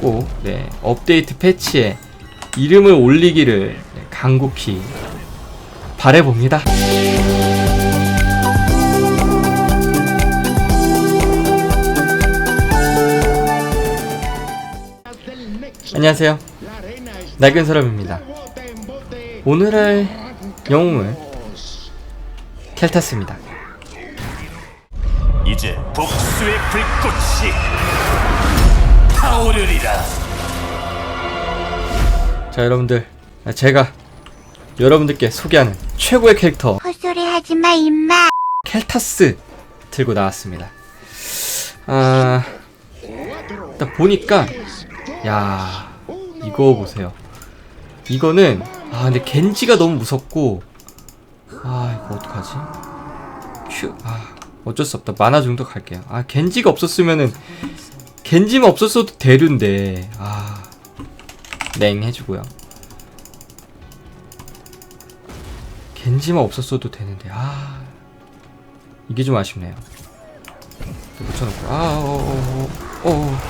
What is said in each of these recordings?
꼭 네, 업데이트 패치에 이름을 올리기를 네, 간곡히 바래봅니다. 안녕하세요. 낡은 사람입니다. 오늘 할 영웅은 켈타스입니다. 이제 복수의 불꽃이 타오르리라. 자, 여러분들. 제가 여러분들께 소개하는 최고의 캐릭터 헛소리 하지 마, 임마. 켈타스 들고 나왔습니다. 아, 일단 보니까 야 이거 보세요. 이거는 아 근데 겐지가 너무 무섭고 아 이거 어떡하지? 큐, 아 어쩔 수 없다. 만화 갈게요. 아 겐지가 없었으면은 겐지만 없었어도 대류인데 아 냉 해주고요. 겐지만 없었어도 되는데 아 이게 좀 아쉽네요. 붙여놓고 아, 어, 어, 어, 어,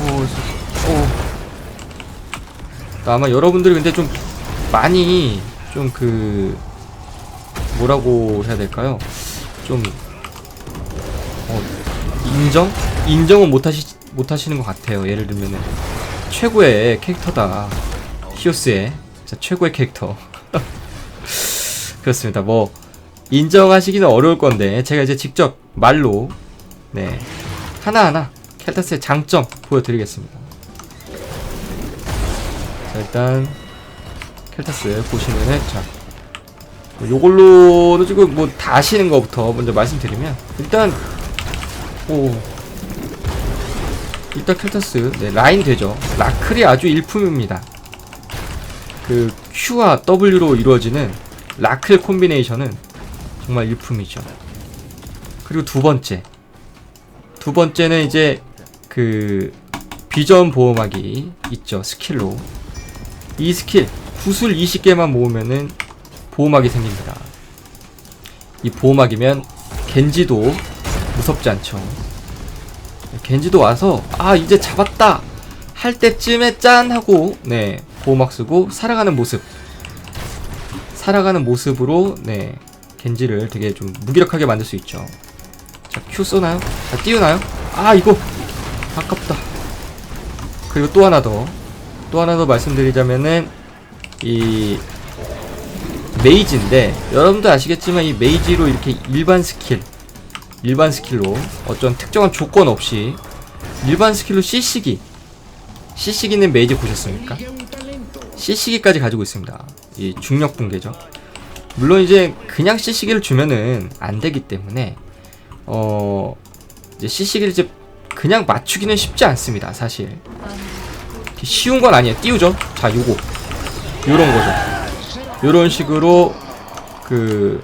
어, 어. 또 아마 여러분들이 근데 좀 많이 좀 그 뭐라고 해야 될까요? 좀 어, 인정? 인정은 못하시 못하시는 것 같아요. 예를 들면은 최고의 캐릭터다 히오스의 최고의 캐릭터 그렇습니다. 뭐 인정하시기는 어려울 건데 제가 이제 직접 말로 네 하나하나 켈타스의 장점 보여드리겠습니다. 자 일단 켈타스 보시면은 자뭐 요걸로는 지금 뭐 다 아시는 것부터 먼저 말씀드리면 일단 오 일단 켈타스 네 라인 되죠. 라클이 아주 일품입니다. 그 Q와 W로 이루어지는 라클 콤비네이션은 정말 일품이죠. 그리고 두 번째. 두 번째는 이제 그 비전 보호막이 있죠. 스킬로. 이 스킬 구슬 20개만 모으면은 보호막이 생깁니다. 이 보호막이면 겐지도 무섭지 않죠. 겐지도 와서 아 이제 잡았다 할 때쯤에 짠 하고 네 보호막 쓰고 살아가는 모습 살아가는 모습으로 네 겐지를 되게 좀 무기력하게 만들 수 있죠. 자, Q 쏘나요? 자, 띄우나요? 아, 이거 아깝다. 그리고 또 하나 더, 또 하나 더 말씀드리자면은 이 메이지인데 여러분도 아시겠지만 이 메이지로 이렇게 일반 스킬, 일반 스킬로 어떤 특정한 조건 없이 일반 스킬로 CC기, CC기는 메이지 보셨습니까? CC기까지 가지고 있습니다. 이 중력 붕괴죠. 물론 이제 그냥 CC기를 주면은 안 되기 때문에 어 이제 CC기를 이제 그냥 맞추기는 쉽지 않습니다. 사실 쉬운 건 아니에요. 띄우죠. 자, 요거 요런 거죠. 요런 식으로 그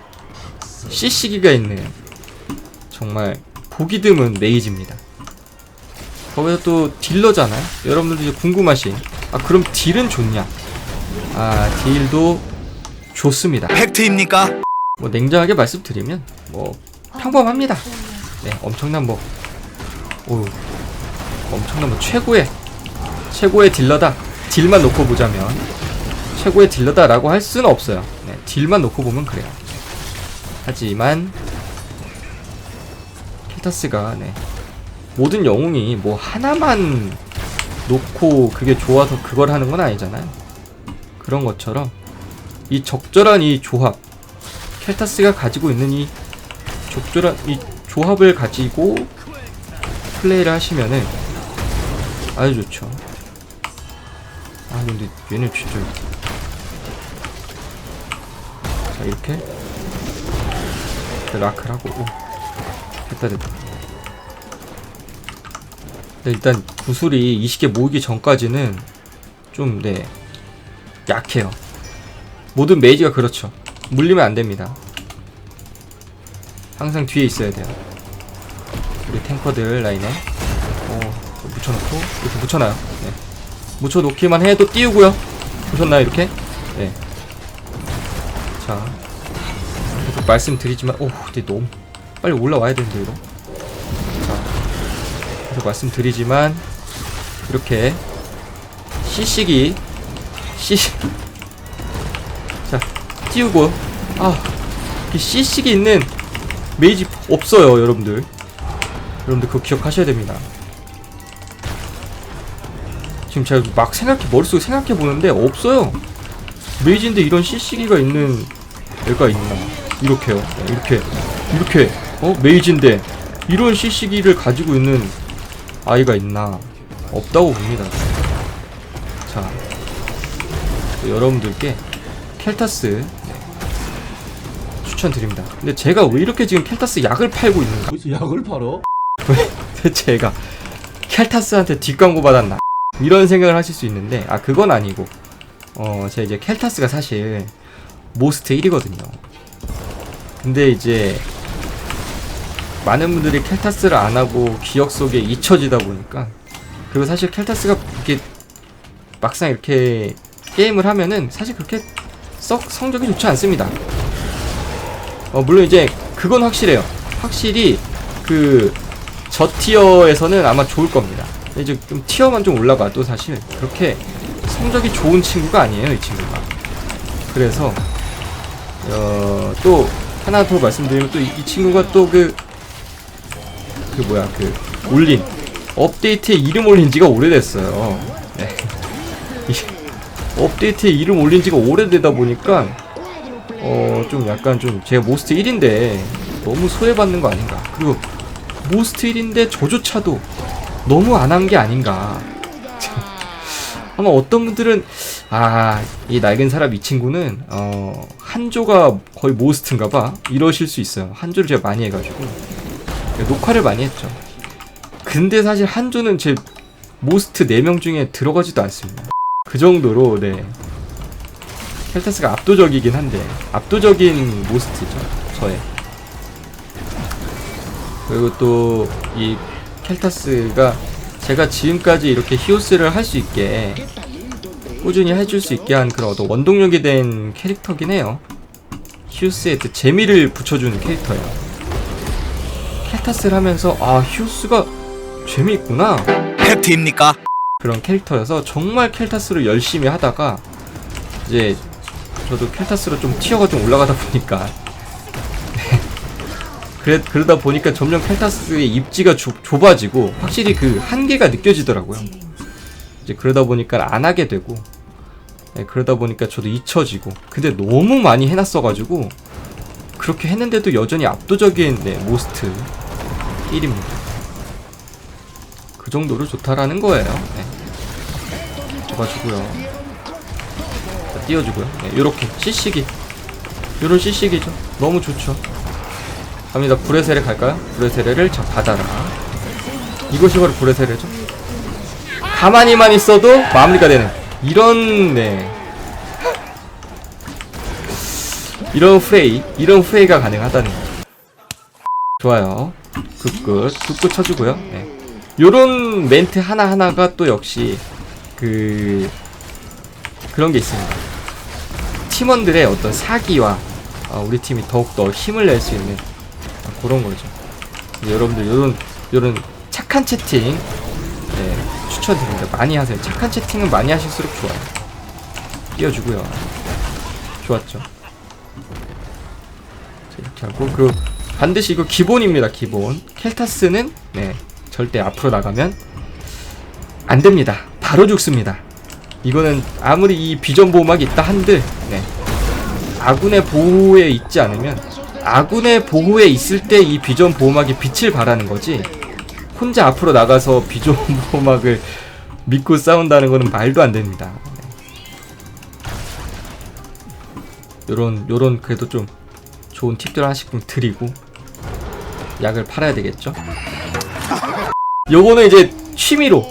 CC기가 있는 정말 보기 드문 메이지입니다. 거기서 또 딜러잖아요. 여러분들도 이제 궁금하신 아 그럼 딜은 좋냐? 아 딜도 좋습니다. 팩트입니까? 뭐 냉정하게 말씀드리면 뭐 평범합니다. 네, 엄청난 뭐 오, 엄청난 뭐 최고의 최고의 딜러다. 딜만 놓고 보자면 최고의 딜러다라고 할 수는 없어요. 네, 딜만 놓고 보면 그래요. 하지만 켈타스가 네, 모든 영웅이 뭐 하나만 놓고 그게 좋아서 그걸 하는 건 아니잖아요. 그런 것처럼 이 적절한 이 조합 켈타스가 가지고 있는 이 적절한 이 조합을 가지고 플레이를 하시면은 아주 좋죠. 아 근데 얘네 진짜 자 이렇게 라크라고 오 됐다 됐다. 네, 일단 구슬이 20개 모이기 전까지는 좀 네 약해요. 모든 메이지가 그렇죠. 물리면 안 됩니다. 항상 뒤에 있어야 돼요. 우리 탱커들 라인에 어, 묻혀놓고 이렇게 묻혀놔요. 네. 묻혀놓기만 해도 띄우고요. 보셨나요 이렇게? 네. 자 계속 말씀드리지만 오 근데 너무 빨리 올라와야 되는데 이거. 자 계속 말씀드리지만 이렇게 CC기 C 자 띄우고. 아이 CC기 있는 메이지 없어요 여러분들. 여러분들 그거 기억하셔야 됩니다. 지금 제가 막 생각해 머릿속에 생각해 보는데 없어요. 메이지인데 이런 CC기가 있는 애가 있나? 이렇게요. 네, 이렇게 이렇게 어? 메이지인데. 이런 CC기를 가지고 있는 아이가 있나? 없다고 봅니다. 자 여러분들께 켈타스 네, 추천드립니다. 근데 제가 왜 이렇게 지금 켈타스 약을 팔고 있는가? 어디서 약을 팔어? 대체 얘가 켈타스한테 뒷광고 받았나? 이런 생각을 하실 수 있는데 아 그건 아니고 어 제가 이제 켈타스가 사실 모스트 1이거든요. 근데 이제 많은 분들이 켈타스를 안 하고 기억 속에 잊혀지다 보니까 그리고 사실 켈타스가 이렇게 막상 이렇게 게임을 하면은 사실 그렇게 썩 성적이 좋지 않습니다 어 물론 이제 그건 확실해요 확실히 그 저 티어에서는 아마 좋을 겁니다. 이제 좀 티어만 좀 올라가도 사실 그렇게 성적이 좋은 친구가 아니에요, 이 친구가. 그래서 어, 또 하나 더 말씀드리면 또 이 친구가 또 그 그 뭐야 그 올린 업데이트에 이름 올린 지가 오래됐어요. 네. 이 업데이트에 이름 올린 지가 오래되다 보니까 어 좀 약간 좀 제가 모스트 1인데 너무 소외받는 거 아닌가. 그리고 모스트 1인데 저조차도 너무 안 한 게 아닌가. 아마 어떤 분들은 아 이 낡은 사람 이 친구는 어 한조가 거의 모스트인가 봐 이러실 수 있어요. 한조를 제가 많이 해가지고 녹화를 많이 했죠. 근데 사실 한조는 제 모스트 4명 중에 들어가지도 않습니다. 그 정도로 네 켈타스가 압도적이긴 한데 압도적인 모스트죠 저의 그리고 또 이 켈타스가 제가 지금까지 이렇게 히오스를 할 수 있게 꾸준히 해줄 수 있게 한 그런 어떤 원동력이 된 캐릭터긴 해요. 히오스에 그 재미를 붙여주는 캐릭터예요. 켈타스를 하면서 아 히오스가 재미있구나 팩트입니까? 그런 캐릭터여서 정말 켈타스로 열심히 하다가 이제 저도 켈타스로 좀 티어가 좀 올라가다 보니까 그래, 그러다 보니까 점점 켈타스의 입지가 좁, 좁아지고 확실히 그 한계가 느껴지더라고요. 이제 그러다 보니까 안 하게 되고 네, 그러다 보니까 저도 잊혀지고 근데 너무 많이 해놨어가지고 그렇게 했는데도 여전히 압도적인 네, 모스트 1입니다. 그 정도로 좋다라는 거예요. 네. 잡아주고요. 자, 띄워주고요. 네, 요렇게 CC기 요런 CC기죠. 너무 좋죠. 갑니다. 불의 세례 갈까요? 불의 세례를 자 받아라. 이것이 바로 불의 세례죠. 가만히만 있어도 마무리가 되는 이런 네 이런 프레이 이런 프레이가 가능하다는 거. 좋아요. 굿굿 굿굿 쳐주고요. 네. 요런 멘트 하나 하나가 또 역시 그 그런 게 있습니다. 팀원들의 어떤 사기와 어, 우리 팀이 더욱더 힘을 낼 수 있는 아, 그런 거죠. 여러분들 요런 요런 착한 채팅 네, 추천드립니다. 많이 하세요. 착한 채팅은 많이 하실수록 좋아요. 띄워주고요. 좋았죠. 자, 이렇게 하고 그 반드시 이거 기본입니다. 기본. 켈타스는 네 절대 앞으로 나가면 안 됩니다. 바로 죽습니다. 이거는 아무리 이 비전 보호막이 있다 한들 네. 아군의 보호에 있지 않으면 아군의 보호에 있을 때 이 비전 보호막이 빛을 발하는 거지 혼자 앞으로 나가서 비전 보호막을 믿고 싸운다는 거는 말도 안 됩니다. 네. 요런 요런 그래도 좀 좋은 팁들 하나씩 좀 드리고 약을 팔아야 되겠죠? 요거는 이제 취미로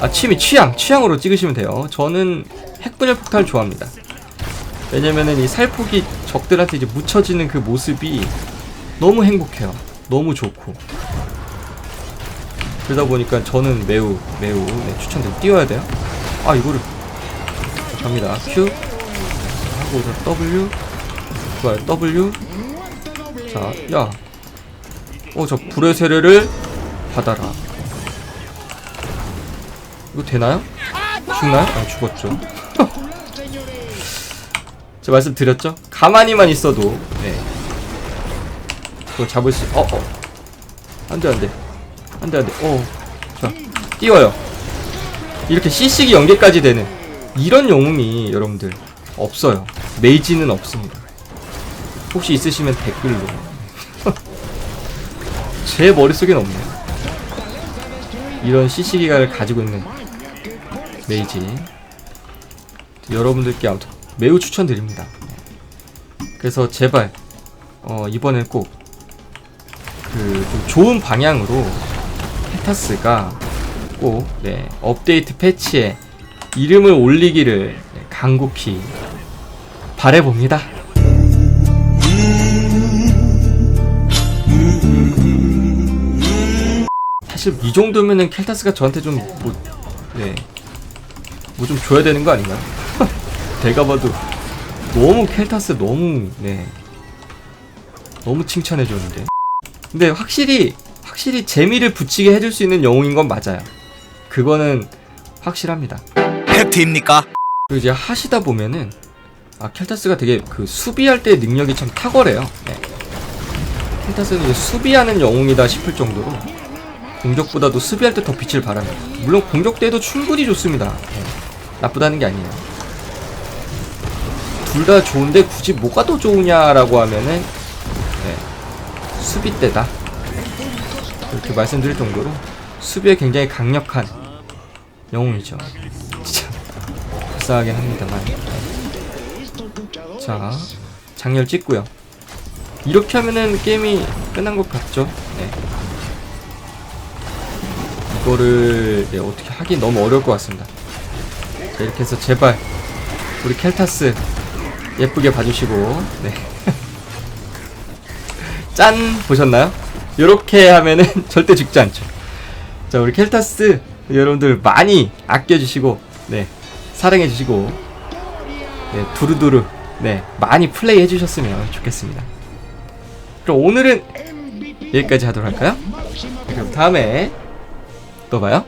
아 취미 취향 취향으로 찍으시면 돼요. 저는 핵분열 폭탄을 좋아합니다. 왜냐면은 이 살폭이 적들한테 이제 묻혀지는 그 모습이 너무 행복해요. 너무 좋고. 그러다 보니까 저는 매우 매우 네, 추천드립니다. 띄워야 돼요. 아 이거를 자, 갑니다. Q 하고 저 W 좋아요. W 자, 야. 어, 저 불의 세례를 받아라. 이거 되나요? 죽나요? 아 죽었죠 제가 말씀드렸죠? 가만히만 있어도 네. 그거 잡을 수 어? 어 안 돼 안 돼 안 돼 안 돼 어 자 띄워요 이렇게 CC기 연계까지 되는 이런 영웅이 여러분들 없어요 메이지는 없습니다 혹시 있으시면 댓글로 제 머릿속엔 없네요 이런 CC기가를 가지고 있는 메이지. 여러분들께 아무튼 매우 추천드립니다. 그래서 제발 어, 이번엔 꼭그좀 좋은 방향으로 페타스가 꼭 네, 업데이트 패치에 이름을 올리기를 네, 간곡히 바래봅니다. 사실 이 정도면은 켈타스가 저한테 좀 뭐, 네, 뭐 좀 줘야 되는 거 아닌가요? 내가 봐도 너무 켈타스 너무 네, 너무 칭찬해 줬는데. 근데 확실히 확실히 재미를 붙이게 해줄 수 있는 영웅인 건 맞아요. 그거는 확실합니다. 팩트입니까? 그리고 이제 하시다 보면은 아 켈타스가 되게 그 수비할 때 능력이 참 탁월해요. 네. 켈타스는 수비하는 영웅이다 싶을 정도로 공격보다도 수비할 때 더 빛을 발합니다. 물론 공격 때도 충분히 좋습니다. 네. 나쁘다는 게 아니에요. 둘 다 좋은데 굳이 뭐가 더 좋으냐라고 하면은 네. 수비 때다. 이렇게 말씀드릴 정도로 수비에 굉장히 강력한 영웅이죠. 진짜 불쌍하긴 합니다만. 자, 장렬 찍고요. 이렇게 하면은 게임이 끝난 것 같죠? 네. 이거를 네, 어떻게 하기 너무 어려울 것 같습니다. 자, 이렇게 해서 제발 우리 켈타스 예쁘게 봐주시고 네. 짠 보셨나요? 이렇게 하면은 절대 죽지 않죠. 자 우리 켈타스 여러분들 많이 아껴주시고 네 사랑해주시고 네 두루두루 네 많이 플레이 해주셨으면 좋겠습니다. 그럼 오늘은 여기까지 하도록 할까요? 그럼 다음에 또 봐요.